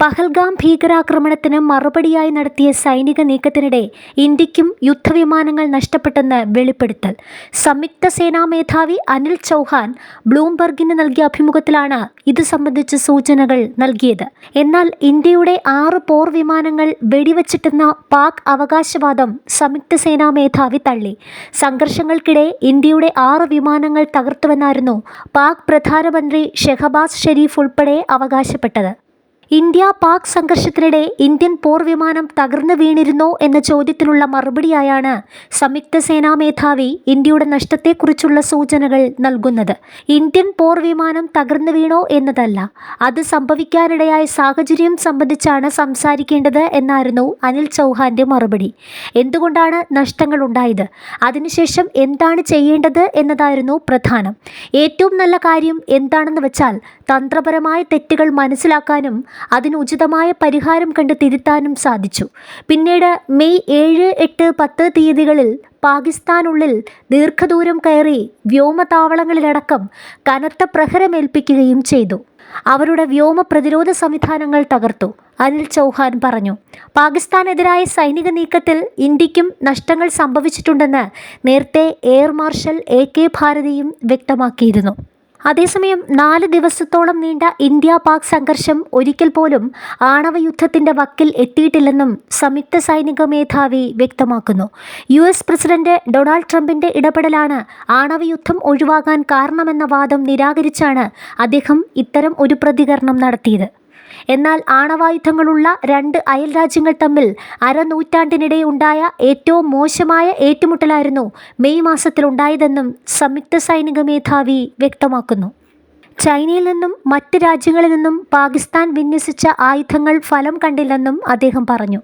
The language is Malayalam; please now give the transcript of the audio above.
പഹൽഗാം ഭീകരാക്രമണത്തിന് മറുപടിയായി നടത്തിയ സൈനിക നീക്കത്തിനിടെ ഇന്ത്യക്കും യുദ്ധവിമാനങ്ങൾ നഷ്ടപ്പെട്ടെന്ന് വെളിപ്പെടുത്തൽ. സംയുക്ത സേനാ മേധാവി അനിൽ ചൗഹാൻ ബ്ലൂംബർഗിന് നൽകിയ അഭിമുഖത്തിലാണ് ഇത് സംബന്ധിച്ച സൂചനകൾ നൽകിയത്. എന്നാൽ ഇന്ത്യയുടെ ആറ് പോർ വിമാനങ്ങൾ വെടിവച്ചിട്ടെന്ന പാക് അവകാശവാദം സംയുക്ത സേനാ മേധാവി തള്ളി. സംഘർഷങ്ങൾക്കിടെ ഇന്ത്യയുടെ ആറ് വിമാനങ്ങൾ തകർത്തുവെന്നായിരുന്നു പാക് പ്രധാനമന്ത്രി ഷെഹബാസ് ഷെരീഫ് ഉൾപ്പെടെ അവകാശപ്പെട്ടത്. ഇന്ത്യ പാക് സംഘർഷത്തിനിടെ ഇന്ത്യൻ പോർ വിമാനം തകർന്നു വീണിരുന്നോ എന്ന ചോദ്യത്തിനുള്ള മറുപടിയായാണ് സംയുക്ത സേനാ മേധാവി ഇന്ത്യയുടെ നഷ്ടത്തെക്കുറിച്ചുള്ള സൂചനകൾ നൽകുന്നത്. ഇന്ത്യൻ പോർ വിമാനം തകർന്നു വീണോ എന്നതല്ല അത് സംഭവിക്കാനിടയായ സാഹചര്യം സംബന്ധിച്ചാണ് സംസാരിക്കേണ്ടത് എന്നായിരുന്നു അനിൽ ചൗഹാന്റെ മറുപടി. എന്തുകൊണ്ടാണ് നഷ്ടങ്ങൾ ഉണ്ടായത്? അതിനുശേഷം എന്താണ് ചെയ്യേണ്ടത് എന്നതായിരുന്നു പ്രധാനം. ഏറ്റവും നല്ല കാര്യം എന്താണെന്ന് വെച്ചാൽ തന്ത്രപരമായ തെറ്റുകൾ മനസ്സിലാക്കാനും അതിന് ഉചിതമായ പരിഹാരം കണ്ട് തിരുത്താനും സാധിച്ചു. പിന്നീട് മെയ് ഏഴ് എട്ട് പത്ത് തീയതികളിൽ പാകിസ്ഥാനുള്ളിൽ ദീർഘദൂരം കയറി വ്യോമതാവളങ്ങളിലടക്കം കനത്ത പ്രഹരമേൽപ്പിക്കുകയും ചെയ്തു. അവരുടെ വ്യോമ പ്രതിരോധ സംവിധാനങ്ങൾ തകർത്തു അനിൽ ചൗഹാൻ പറഞ്ഞു. പാകിസ്ഥാനെതിരായ സൈനിക നീക്കത്തിൽ ഇന്ത്യക്കും നഷ്ടങ്ങൾ സംഭവിച്ചിട്ടുണ്ടെന്ന് നേരത്തെ എയർ മാർഷൽ എ കെ ഭാരതിയും വ്യക്തമാക്കിയിരുന്നു. അതേസമയം നാല് ദിവസത്തോളം നീണ്ട ഇന്ത്യ പാക് സംഘർഷം ഒരിക്കൽ പോലും ആണവയുദ്ധത്തിന്റെ വക്കിൽ എത്തിയിട്ടില്ലെന്നും സംയുക്ത സൈനിക മേധാവി വ്യക്തമാക്കുന്നു. യു എസ് പ്രസിഡന്റ് ഡൊണാൾഡ് ട്രംപിന്റെ ഇടപെടലാണ് ആണവ യുദ്ധം ഒഴിവാകാൻ കാരണമെന്ന വാദം നിരാകരിച്ചാണ് അദ്ദേഹം ഇത്തരം ഒരു പ്രതികരണം നടത്തിയത്. എന്നാൽ ആണവായുധങ്ങളുള്ള രണ്ട് അയൽ രാജ്യങ്ങൾ തമ്മിൽ അരനൂറ്റാണ്ടിനിടെ ഉണ്ടായ ഏറ്റവും മോശമായ ഏറ്റുമുട്ടലായിരുന്നു മെയ് മാസത്തിലുണ്ടായതെന്നും സംയുക്ത സൈനിക മേധാവി വ്യക്തമാക്കുന്നു. ചൈനയിൽ നിന്നും മറ്റ് രാജ്യങ്ങളിൽ നിന്നും പാകിസ്ഥാൻ വിന്യസിച്ച ആയുധങ്ങൾ ഫലം കണ്ടില്ലെന്നും അദ്ദേഹം പറഞ്ഞു.